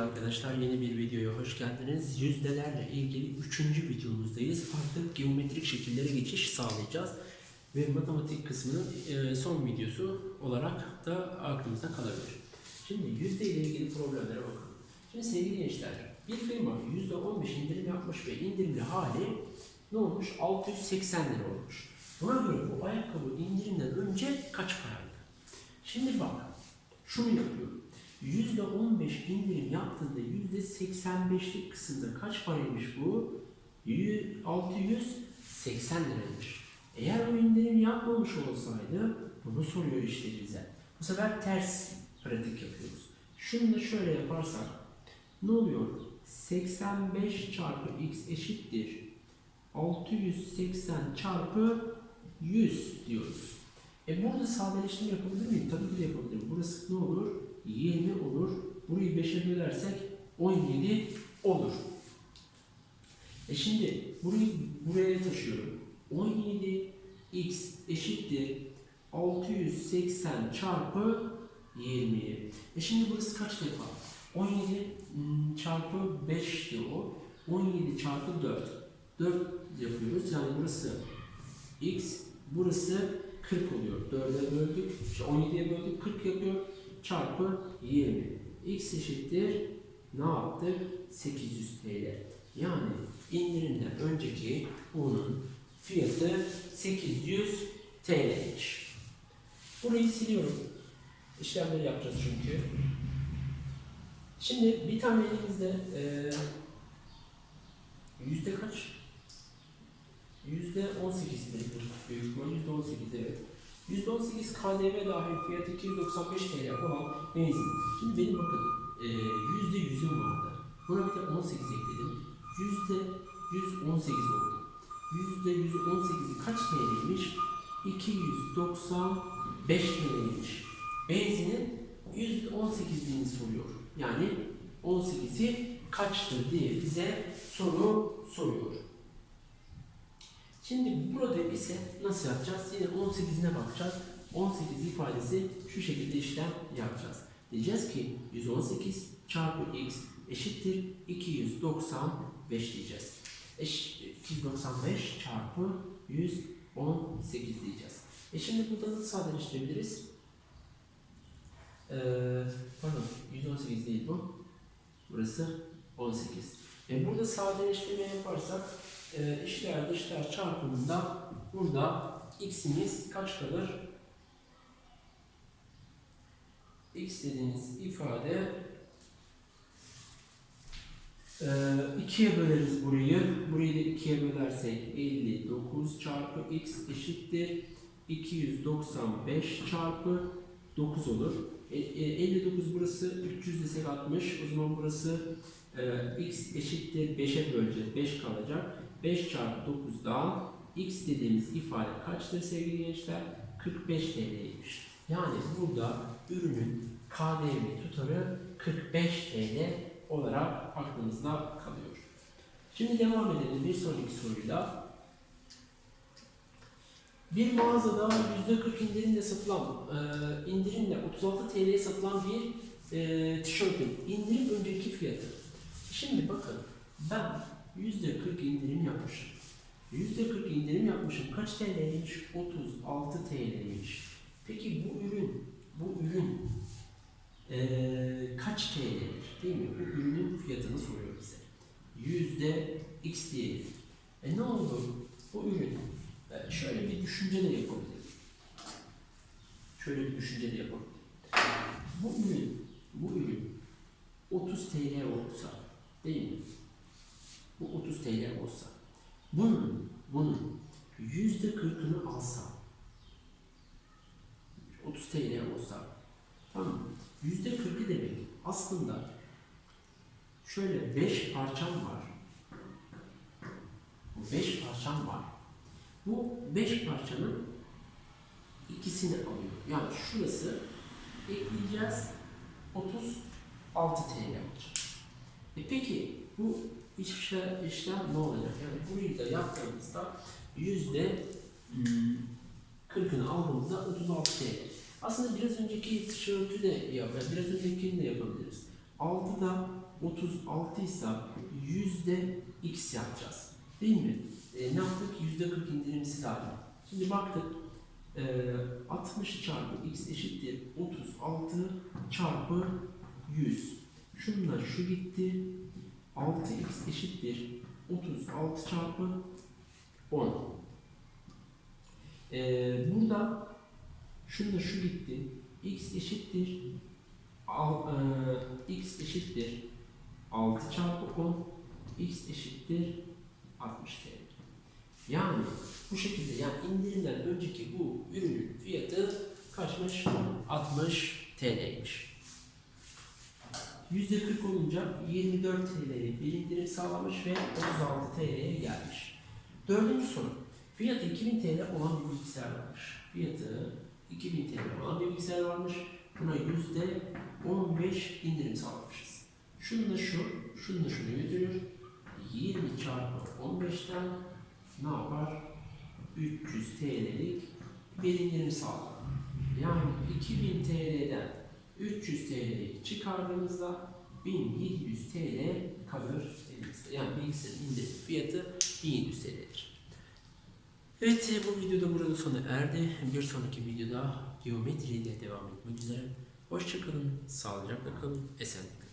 arkadaşlar yeni bir videoya hoş geldiniz. Yüzdelerle ilgili üçüncü videomuzdayız. Artık geometrik şekillere geçiş sağlayacağız. Ve matematik kısmının e, son videosu olarak da aklımızda kalabilir. Şimdi yüzde ile ilgili problemlere bakalım. Şimdi sevgili gençler bir firma yüzde 15 indirim yapmış ve indirimli hali ne olmuş? 680 lira olmuş. Buna göre bu ayakkabı indirimden önce kaç paraydı? Şimdi bak şunu yapıyorum. %15 indirim yaptığında %85'lik kısımda kaç paraymış bu? Yü- 680 liraymış. Eğer o indirim yapmamış olsaydı bunu soruyor işte bize. Bu sefer ters pratik yapıyoruz. Şunu da şöyle yaparsak ne oluyor? 85 çarpı x eşittir 680 çarpı 100 diyoruz. E burada sadeleştirme yapabilir miyim? Tabii ki de yapabilirim. Burası ne olur? 20 olur. Burayı 5'e bölersek 17 olur. E şimdi burayı buraya taşıyorum. 17 x eşittir 680 çarpı 20. E şimdi burası kaç defa? 17 hmm, çarpı 5'ti o. 17 çarpı 4. 4 yapıyoruz. Yani burası x, burası 40 oluyor. 4'e böldük. İşte 17'ye böldük 40 yapıyor. Çarpı 20. x eşittir ne yaptık? 800 TL. Yani indirimden önceki bunun fiyatı 800 TL'ymiş. Burayı siliyorum. İşlemleri yapacağız çünkü. Şimdi bir tane elimizde eee yüzde kaç? Yüzde 18'dir bu büyük ihtimal. Yüzde 18 evet. Yüzde 18 KDV dahil fiyatı 295 TL olan benzin. Şimdi benim bakın eee, yüzde yüzüm vardı. Buna bir de 18 ekledim. Yüzde 118 oldu. Yüzde 118'i kaç TL'ymiş? 295 TL'ymiş. Benzinin yüzde 18'liğini soruyor. Yani 18'i kaçtır diye bize soru soruyor. Şimdi burada ise nasıl yapacağız? Yine 18'ine bakacağız. 18 ifadesi şu şekilde işlem yapacağız. Diyeceğiz ki 118 çarpı x eşittir 295 diyeceğiz. Eş, 295 çarpı 118 diyeceğiz. E şimdi burada nasıl sadeleştirebiliriz? Ee, pardon 118 değil bu. Burası 18. E burada sadeleştirme yaparsak e, işler dışlar çarpımında burada x'imiz kaç kalır? x dediğimiz ifade e, 2'ye böleriz burayı. Burayı da 2'ye bölersek 59 çarpı x eşittir 295 çarpı 9 olur. E, e, 59 burası 300 desek 60. O zaman burası e, x eşittir 5'e böleceğiz. 5 kalacak. 5 çarpı 9'dan x dediğimiz ifade kaçtır sevgili gençler? 45 TL'ymiş. Yani burada ürünün KDV tutarı 45 TL olarak aklımızda kalıyor. Şimdi devam edelim bir sonraki soruyla. Bir mağazada %40 indirimle satılan, e, indirimle 36 TL'ye satılan bir e, tişörtün indirim önceki fiyatı. Şimdi bakın ben %40 indirim yapmışım. %40 indirim yapmışım. Kaç TL'ymiş? 36 TL'ymiş. Peki bu ürün, bu ürün e, kaç TL'dir? Değil mi? Bu ürünün fiyatını soruyor bize. Yüzde X diyelim. E ne olur? Bu ürün e, şöyle bir düşünce de yapabilirim. Şöyle bir düşünce de yapabilirim. Bu ürün, bu ürün 30 TL olsa değil mi? Bu 30 TL olsa bunun bunun yüzde kırkını alsam 30 TL olsa tamam mı? Yüzde kırkı demek aslında şöyle 5 parçam var. Bu 5 parçam var. Bu 5 parçanın ikisini alıyor. Yani şurası ekleyeceğiz 36 TL olacak. E peki bu işlem, işlem ne olacak? Yani burayı da yaptığımızda yüzde 40'ını aldığımızda 36 TL. Aslında biraz önceki tişörtü de yap, biraz öncekini de yapabiliriz. 6'da 36 ise yüzde x yapacağız. Değil mi? E, ne yaptık? Yüzde 40 indirimsiz hali. Şimdi baktık. E, 60 çarpı x eşittir 36 çarpı 100. Şununla şu gitti. 6x eşittir 36 çarpı 10. E, burada şununla şu gitti. x eşittir al, e, x eşittir 6 çarpı 10 x eşittir 60 TL. Yani bu şekilde yani indirimden önceki bu ürünün fiyatı kaçmış? 60 TL'ymiş. %40 olunca 24 TL'lik bir indirim sağlamış ve 36 TL'ye gelmiş. Dördüncü soru. Fiyatı 2000 TL olan bir bilgisayar varmış. Fiyatı 2000 TL olan bir bilgisayar varmış. Buna %15 indirim sağlamışız. Şununla şu, şununla şunu götürür. 20 çarpı 15'ten ne yapar? 300 TL'lik bir indirim sağlar. Yani 2000 TL'den 300 TL çıkardığımızda 1700 TL kalır. Yani bilgisayarın indirim fiyatı 1700 TL'dir. Evet bu videoda burada sona erdi. Bir sonraki videoda geometri ile devam etmek üzere. Hoşçakalın, sağlıcakla kalın, esenlikle.